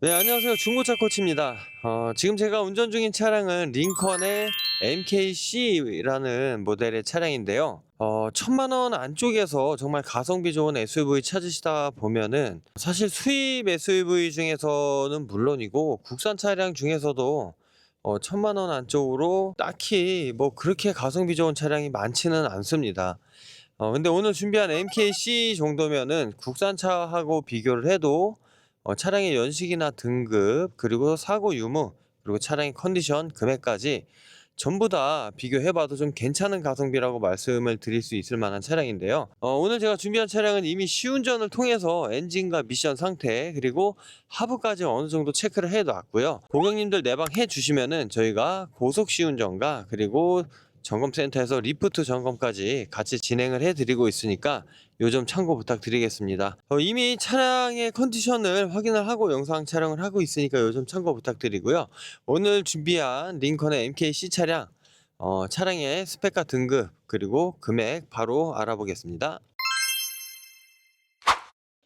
네, 안녕하세요. 중고차 코치입니다. 어, 지금 제가 운전 중인 차량은 링컨의 MKC라는 모델의 차량인데요. 어, 천만 원 안쪽에서 정말 가성비 좋은 SUV 찾으시다 보면은 사실 수입 SUV 중에서는 물론이고 국산 차량 중에서도 어, 천만 원 안쪽으로 딱히 뭐 그렇게 가성비 좋은 차량이 많지는 않습니다. 어, 근데 오늘 준비한 MKC 정도면은 국산차하고 비교를 해도 어, 차량의 연식이나 등급, 그리고 사고 유무, 그리고 차량의 컨디션, 금액까지 전부 다 비교해봐도 좀 괜찮은 가성비라고 말씀을 드릴 수 있을 만한 차량인데요. 어, 오늘 제가 준비한 차량은 이미 시운전을 통해서 엔진과 미션 상태, 그리고 하부까지 어느 정도 체크를 해 놨고요. 고객님들 내방 해 주시면은 저희가 고속 시운전과 그리고 점검센터에서 리프트 점검까지 같이 진행을 해드리고 있으니까 요점 참고 부탁드리겠습니다. 어, 이미 차량의 컨디션을 확인을 하고 영상 촬영을 하고 있으니까 요점 참고 부탁드리고요. 오늘 준비한 링컨의 MKC 차량, 어, 차량의 스펙과 등급 그리고 금액 바로 알아보겠습니다.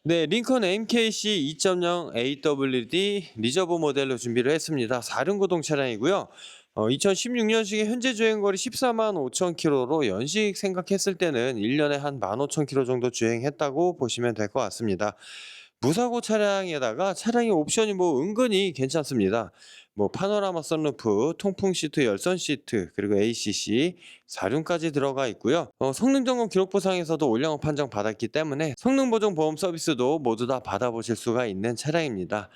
네, 링컨 MKC 2.0 AWD 리저브 모델로 준비를 했습니다. 4륜 구동 차량이고요. 어, 2016년식의 현재 주행거리 14만 5천 킬로로 연식 생각했을 때는 1년에 한 15,000킬로 정도 주행했다고 보시면 될 것 같습니다. 무사고 차량에다가 차량의 옵션이 뭐 은근히 괜찮습니다. 뭐 파노라마 선루프, 통풍 시트, 열선 시트, 그리고 ACC, 4륜까지 들어가 있고요. 어, 성능 점검 기록부상에서도 올영업 판정 받았기 때문에 성능 보정 보험 서비스도 모두 다 받아보실 수가 있는 차량입니다.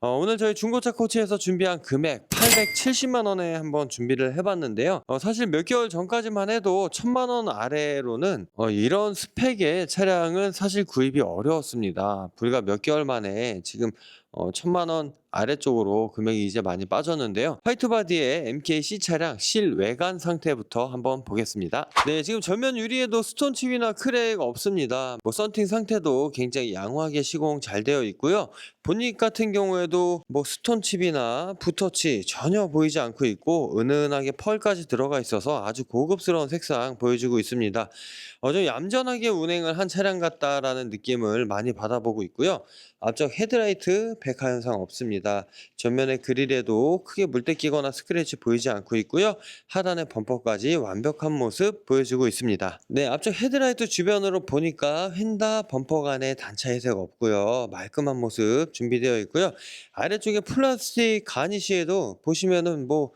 어, 오늘 저희 중고차 코치에서 준비한 금액 870만 원에 한번 준비를 해봤는데요. 어, 사실 몇 개월 전까지만 해도 1000만 원 아래로는 어, 이런 스펙의 차량은 사실 구입이 어려웠습니다. 불과 몇 개월 만에 지금 어, 천만 원 아래쪽으로 금액이 이제 많이 빠졌는데요. 화이트 바디의 MKC 차량 실외관 상태부터 한번 보겠습니다. 네, 지금 전면 유리에도 스톤 칩이나 크랙 없습니다. 뭐 썬팅 상태도 굉장히 양호하게 시공 잘 되어 있고요. 본닛 같은 경우에도 뭐 스톤 칩이나 붓터치 전혀 보이지 않고 있고 은은하게 펄까지 들어가 있어서 아주 고급스러운 색상 보여주고 있습니다. 어, 좀 얌전하게 운행을 한 차량 같다라는 느낌을 많이 받아보고 있고요. 앞쪽 헤드라이트 백화 현상 없습니다. 전면의 그릴에도 크게 물때 끼거나 스크래치 보이지 않고 있고요. 하단의 범퍼까지 완벽한 모습 보여주고 있습니다. 네, 앞쪽 헤드라이트 주변으로 보니까 휀다 범퍼 간에 단차 회색 없고요. 말끔한 모습 준비되어 있고요. 아래쪽에 플라스틱 가니시에도 보시면은 뭐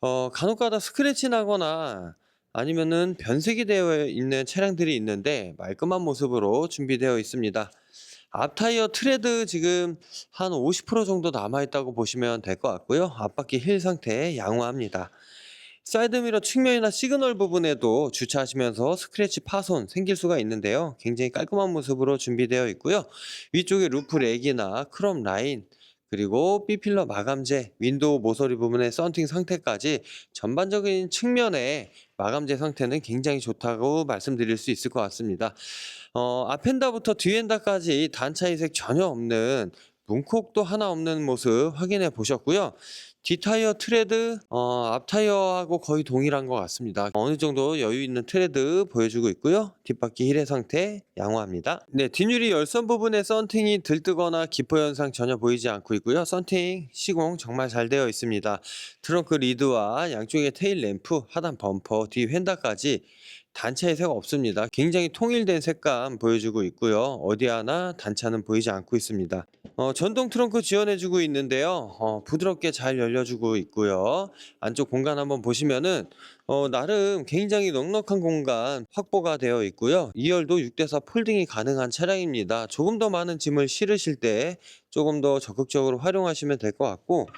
어, 간혹가다 스크래치 나거나 아니면은 변색이 되어 있는 차량들이 있는데 말끔한 모습으로 준비되어 있습니다. 앞 타이어 트레드 지금 한 50% 정도 남아있다고 보시면 될 것 같고요. 앞바퀴 힐 상태 양호합니다. 사이드미러 측면이나 시그널 부분에도 주차하시면서 스크래치 파손 생길 수가 있는데요. 굉장히 깔끔한 모습으로 준비되어 있고요. 위쪽에 루프 렉이나 크롬 라인 그리고 B필러 마감재, 윈도우 모서리 부분의 썬팅 상태까지 전반적인 측면의 마감재 상태는 굉장히 좋다고 말씀드릴 수 있을 것 같습니다. 어, 앞엔다부터 뒤엔다까지 단차 이색 전혀 없는 문콕도 하나 없는 모습 확인해 보셨고요. 뒷타이어 트레드, 어, 앞타이어하고 거의 동일한 것 같습니다. 어느 정도 여유 있는 트레드 보여주고 있고요. 뒷바퀴 힐의 상태 양호합니다. 네, 뒷유리 열선 부분에 썬팅이 들뜨거나 기포 현상 전혀 보이지 않고 있고요. 썬팅 시공 정말 잘 되어 있습니다. 트렁크 리드와 양쪽의 테일 램프, 하단 범퍼, 뒤 휀다까지 단차 혜색 없습니다. 굉장히 통일된 색감 보여주고 있고요. 어디 하나 단차는 보이지 않고 있습니다. 어, 전동 트렁크 지원해주고 있는데요. 어, 부드럽게 잘 열려주고 있고요. 안쪽 공간 한번 보시면은 어, 나름 굉장히 넉넉한 공간 확보가 되어 있고요. 2열도 6대4 폴딩이 가능한 차량입니다. 조금 더 많은 짐을 실으실 때 조금 더 적극적으로 활용하시면 될 것 같고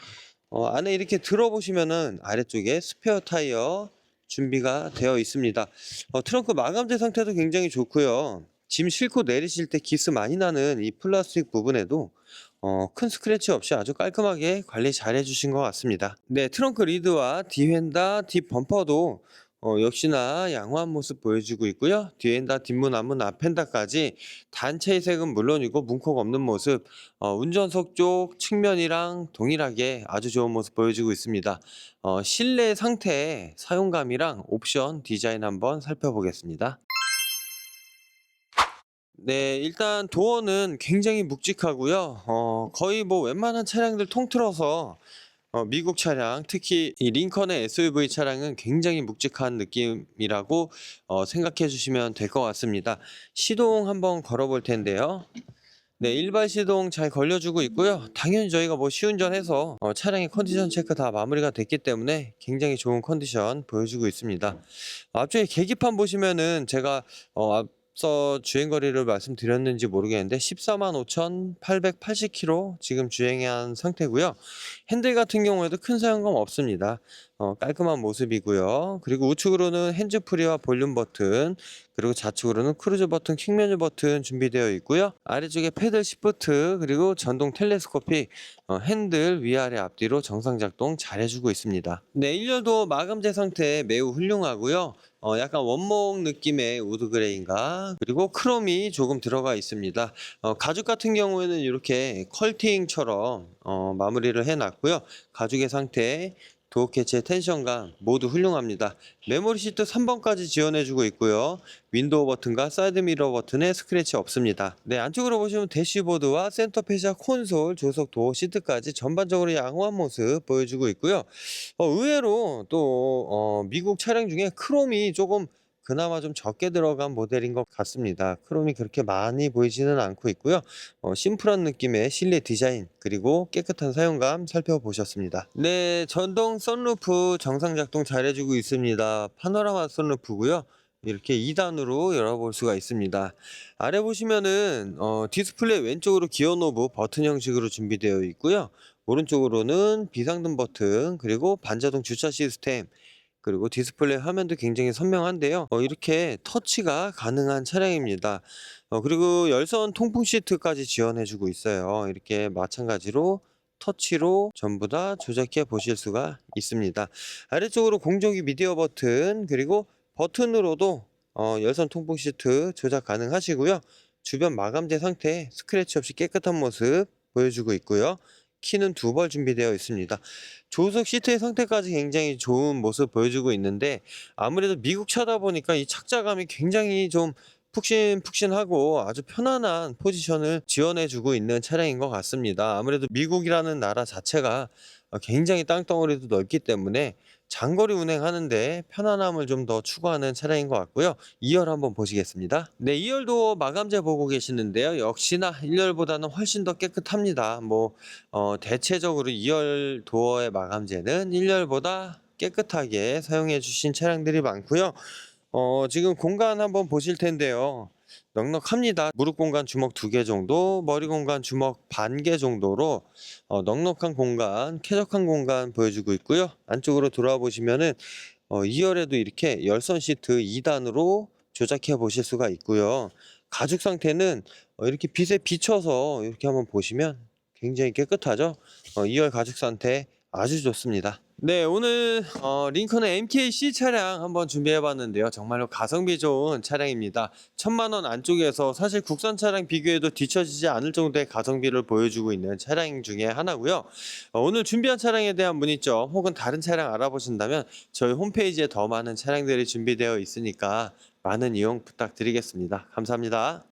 어, 안에 이렇게 들어보시면은 아래쪽에 스페어 타이어 준비가 되어 있습니다. 어, 트렁크 마감재 상태도 굉장히 좋고요. 짐 싣고 내리실 때 기스 많이 나는 이 플라스틱 부분에도 어, 큰 스크래치 없이 아주 깔끔하게 관리 잘 해주신 것 같습니다. 네, 트렁크 리드와 뒤엔다 뒷 범퍼도 어, 역시나 양호한 모습 보여주고 있고요. 뒤엔다 뒷문 앞문 앞엔다까지 단체 색은 물론이고 문콕 없는 모습 어, 운전석 쪽 측면이랑 동일하게 아주 좋은 모습 보여주고 있습니다. 어, 실내 상태 사용감이랑 옵션 디자인 한번 살펴보겠습니다. 네, 일단 도어는 굉장히 묵직하고요. 어, 거의 뭐 웬만한 차량들 통틀어서 어, 미국 차량, 특히 이 링컨의 SUV 차량은 굉장히 묵직한 느낌이라고 어, 생각해 주시면 될 것 같습니다. 시동 한번 걸어 볼 텐데요. 네, 일발 시동 잘 걸려주고 있고요. 당연히 저희가 뭐 시운전해서 어, 차량의 컨디션 체크 다 마무리가 됐기 때문에 굉장히 좋은 컨디션 보여주고 있습니다. 앞쪽에 계기판 보시면은 제가 어, 앞 서 주행거리를 말씀드렸는지 모르겠는데 14만 5,880km 지금 주행한 상태고요. 핸들 같은 경우에도 큰 사용감 없습니다. 어, 깔끔한 모습이고요. 그리고 우측으로는 핸즈프리와 볼륨 버튼, 그리고 좌측으로는 크루즈 버튼, 킥메뉴 버튼 준비되어 있고요. 아래쪽에 패들 시프트, 그리고 전동 텔레스코픽, 어, 핸들 위아래 앞뒤로 정상 작동 잘 해주고 있습니다. 네, 1열도 마감재 상태 매우 훌륭하고요. 어, 약간 원목 느낌의 우드그레이인가 그리고 크롬이 조금 들어가 있습니다. 어, 가죽 같은 경우에는 이렇게 컬팅처럼 어, 마무리를 해놨고요. 가죽의 상태 도어 캐치의 텐션감 모두 훌륭합니다. 메모리 시트 3번까지 지원해주고 있고요. 윈도우 버튼과 사이드 미러 버튼에 스크래치 없습니다. 네, 안쪽으로 보시면 대시보드와 센터페시아 콘솔, 조석 도어 시트까지 전반적으로 양호한 모습 보여주고 있고요. 어, 의외로 또 어, 미국 차량 중에 크롬이 조금 그나마 좀 적게 들어간 모델인 것 같습니다. 크롬이 그렇게 많이 보이지는 않고 있고요. 어, 심플한 느낌의 실내 디자인 그리고 깨끗한 사용감 살펴보셨습니다. 네, 전동 썬루프 정상 작동 잘 해주고 있습니다. 파노라마 썬루프고요. 이렇게 2단으로 열어볼 수가 있습니다. 아래 보시면은 어, 디스플레이 왼쪽으로 기어 노브 버튼 형식으로 준비되어 있고요. 오른쪽으로는 비상등 버튼 그리고 반자동 주차 시스템 그리고 디스플레이 화면도 굉장히 선명한데요. 어, 이렇게 터치가 가능한 차량입니다. 어, 그리고 열선 통풍 시트까지 지원해주고 있어요. 이렇게 마찬가지로 터치로 전부 다 조작해 보실 수가 있습니다. 아래쪽으로 공조기 미디어 버튼 그리고 버튼으로도 어, 열선 통풍 시트 조작 가능하시고요. 주변 마감재 상태 스크래치 없이 깨끗한 모습 보여주고 있고요. 키는 두 벌 준비되어 있습니다. 조석 시트의 상태까지 굉장히 좋은 모습 보여주고 있는데 아무래도 미국 차다 보니까 이 착자감이 굉장히 좀 푹신푹신하고 아주 편안한 포지션을 지원해주고 있는 차량인 것 같습니다. 아무래도 미국이라는 나라 자체가 굉장히 땅덩어리도 넓기 때문에 장거리 운행하는데 편안함을 좀 더 추구하는 차량인 것 같고요. 2열 한번 보시겠습니다. 네, 2열도 마감재 보고 계시는데요. 역시나 1열보다는 훨씬 더 깨끗합니다. 뭐 어, 대체적으로 2열 도어의 마감재는 1열보다 깨끗하게 사용해 주신 차량들이 많고요. 어, 지금 공간 한번 보실 텐데요. 넉넉합니다. 무릎 공간 주먹 두 개 정도, 머리 공간 주먹 반 개 정도로 어, 넉넉한 공간, 쾌적한 공간 보여주고 있고요. 안쪽으로 돌아와 보시면은 어, 2열에도 이렇게 열선 시트 2단으로 조작해 보실 수가 있고요. 가죽 상태는 어, 이렇게 빛에 비춰서 이렇게 한번 보시면 굉장히 깨끗하죠. 어, 2열 가죽 상태 아주 좋습니다. 네, 오늘 어, 링컨의 MKC 차량 한번 준비해 봤는데요. 정말로 가성비 좋은 차량입니다. 천만 원 안쪽에서 사실 국산 차량 비교해도 뒤처지지 않을 정도의 가성비를 보여주고 있는 차량 중에 하나고요. 어, 오늘 준비한 차량에 대한 문의점 혹은 다른 차량 알아보신다면 저희 홈페이지에 더 많은 차량들이 준비되어 있으니까 많은 이용 부탁드리겠습니다. 감사합니다.